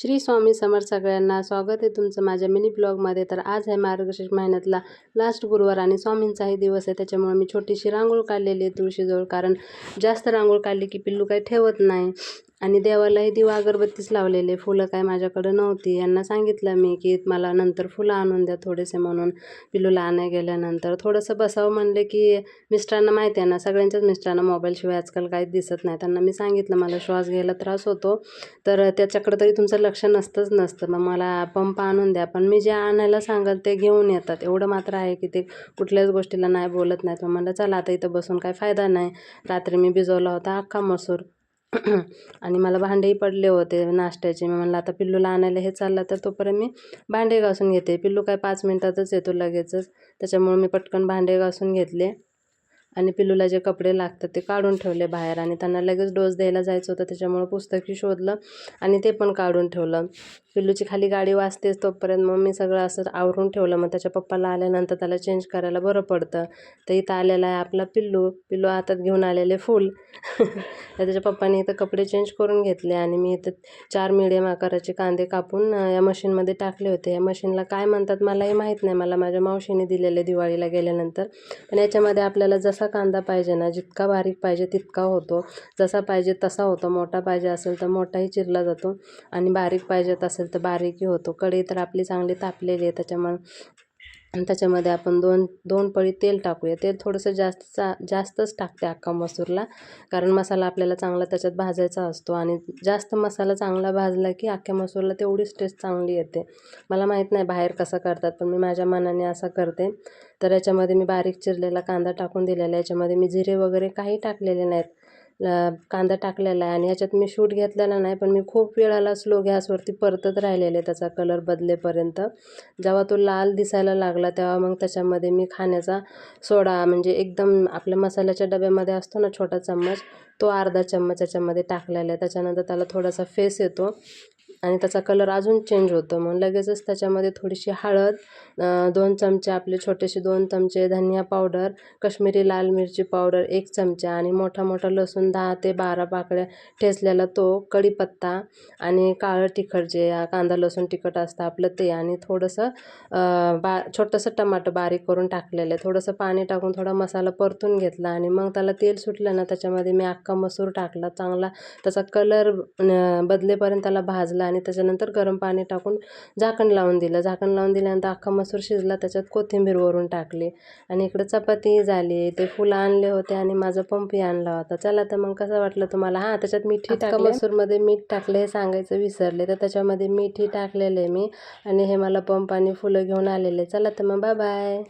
श्री स्वामी समर्थ सगळ्यांना स्वागत आहे तुमचं माझ्या मिनी ब्लॉगमध्ये. तर आज आहे मार्गशीर्ष महिन्यातला लास्ट गुरुवार आणि स्वामींचाही दिवस आहे. त्याच्यामुळे मी छोटीशी रांगोळ काढलेली आहे तुळशीजवळ. कारण जास्त रांगोळ काढली की पिल्लू काही ठेवत नाही. आणि देवालाही दिवा अगरबत्तीच लावलेले. फुलं काय माझ्याकडं नव्हती. यांना सांगितलं मी की मला नंतर फुलं आणून द्या थोडेसे म्हणून. पिलूला आणाय गेल्यानंतर थोडंसं बसावं म्हणले की मिस्टरांना माहिती आहे ना सगळ्यांच्याच मिस्टरांना मोबाईलशिवाय आजकाल काहीच दिसत नाही. त्यांना मी सांगितलं मला श्वास घ्यायला त्रास होतो. तर त्याच्याकडं तरी तुमचं लक्ष नसतंच नसतं. मग मला पंप आणून द्या. पण मी जे आणायला सांगाल ते घेऊन येतात. एवढं मात्र आहे की ते कुठल्याच गोष्टीला नाही बोलत नाहीत. मग म्हणलं चला आता इथं बसून काय फायदा नाही. रात्री मी भिजवला होता अख्खा मसूर. आणि मला भांडेही पडले होते नाश्त्याचे. मी म्हणलं आता पिल्लूला आणायला हे चाललं तर तोपर्यंत मी भांडे घासून घेते. पिल्लू काय पाच मिनटातच येतो लगेचच. त्याच्यामुळे मी पटकन भांडे घासून घेतले. आणि पिल्लूला जे कपडे लागतात ते काढून ठेवले बाहेर आणि त्यांना लगेच डोस द्यायला जायचं होतं. त्याच्यामुळं पुस्तकी शोधलं आणि ते पण काढून ठेवलं. पिल्लूची खाली गाडी वाचतेच तोपर्यंत मग मी सगळं असं आवरून ठेवलं. मग त्याच्या पप्पाला आल्यानंतर त्याला चेंज करायला बरं पडतं. तर इथं आलेला आहे आपला पिल्लू. पिल्लू हातात घेऊन आलेले फूल. तर त्याच्या पप्पाने इथं कपडे चेंज करून घेतले आणि मी इथं चार मिडियम आकाराचे कांदे कापून या मशीनमध्ये टाकले होते. या मशीनला काय म्हणतात मलाही माहीत नाही. मला माझ्या मावशीने दिलेले दिवाळीला गेल्यानंतर. पण याच्यामध्ये आपल्याला जसं कांदा पाहिजे ना जितका बारीक पाहिजे तितका होतो. जसा पाहिजे तसा होतो. मोठा पाहिजे असेल तर मोठाही चिरला जातो. आणि बारीक पाहिजे असेल तर बारीकही होतो. कढई तर आपली चांगली तापलेली आहे त्याच्यामुळे आणि त्याच्यामध्ये आपण दोन दोन पळी तेल टाकूया. तेल थोडंसं जास्त जास्तच टाकते अख्खा मसूरला. कारण मसाला आपल्याला चांगला त्याच्यात भाजायचा असतो आणि जास्त मसाला चांगला भाजला की अख्ख्या मसूरला तेवढीच टेस्ट चांगली येते. मला माहीत नाही बाहेर कसं करतात पण मी माझ्या मनाने असं करते. तर याच्यामध्ये मी बारीक चिरलेला कांदा टाकून दिलेला आहे. याच्यामध्ये मी जिरे वगैरे काही टाकलेले नाहीत. कांदा टाकलेला आहे आणि याच्यात मी शूट घेतलेला नाही पण मी खूप वेळाला स्लो गॅसवरती परतत राहिलेले त्याचा कलर बदलेपर्यंत. जेव्हा तो लाल दिसायला लागला तेव्हा मग त्याच्यामध्ये मी खाण्याचा सोडा म्हणजे एकदम आपल्या मसाल्याच्या डब्यामध्ये असतो ना छोटा चम्मच तो अर्धा चम्मच याच्यामध्ये टाकलेला आहे. त्याच्यानंतर त्याला थोडासा फेस येतो. आणि त्याचा कलर अजून चेंज होतो. मग लगेचच त्याच्यामध्ये थोडीशी हळद दोन चमचे आपले छोटेसे दोन चमचे धनिया पावडर कश्मीरी लाल मिरची पावडर एक चमचा आणि मोठा मोठा लसूण दहा ते बारा पाकळ्या ठेचलेला तो कढीपत्ता आणि काळं तिखट जे कांदा लसूण तिखट असतं आपलं ते आणि थोडंसं बा छोटंसं टमाटर बारीक करून टाकलेलं आहे. थोडंसं पाणी टाकून थोडा मसाला परतून घेतला आणि मग त्याला तेल सुटलं ना त्याच्यामध्ये मी अख्खा मसूर टाकला चांगला त्याचा कलर बदलेपर्यंत त्याला भाजला आणि त्याच्यानंतर गरम पाणी टाकून झाकण लावून दिलं. झाकण लावून दिल्यानंतर अख्खा मसूर शिजला त्याच्यात कोथिंबीर वरून टाकली आणि इकडं चपातीही झाली. ते फुलं आणले होते आणि माझा पंपही आणला होता. चला तर मग कसं वाटलं तुम्हाला? हां त्याच्यात मिठी टाकलं. मसूरमध्ये मीठ टाकलं हे सांगायचं विसरले. तर त्याच्यामध्ये मिठी टाकलेलं आहे मी आणि हे मला पंप आणि फुलं घेऊन आलेले. चला तर मग बाय बाय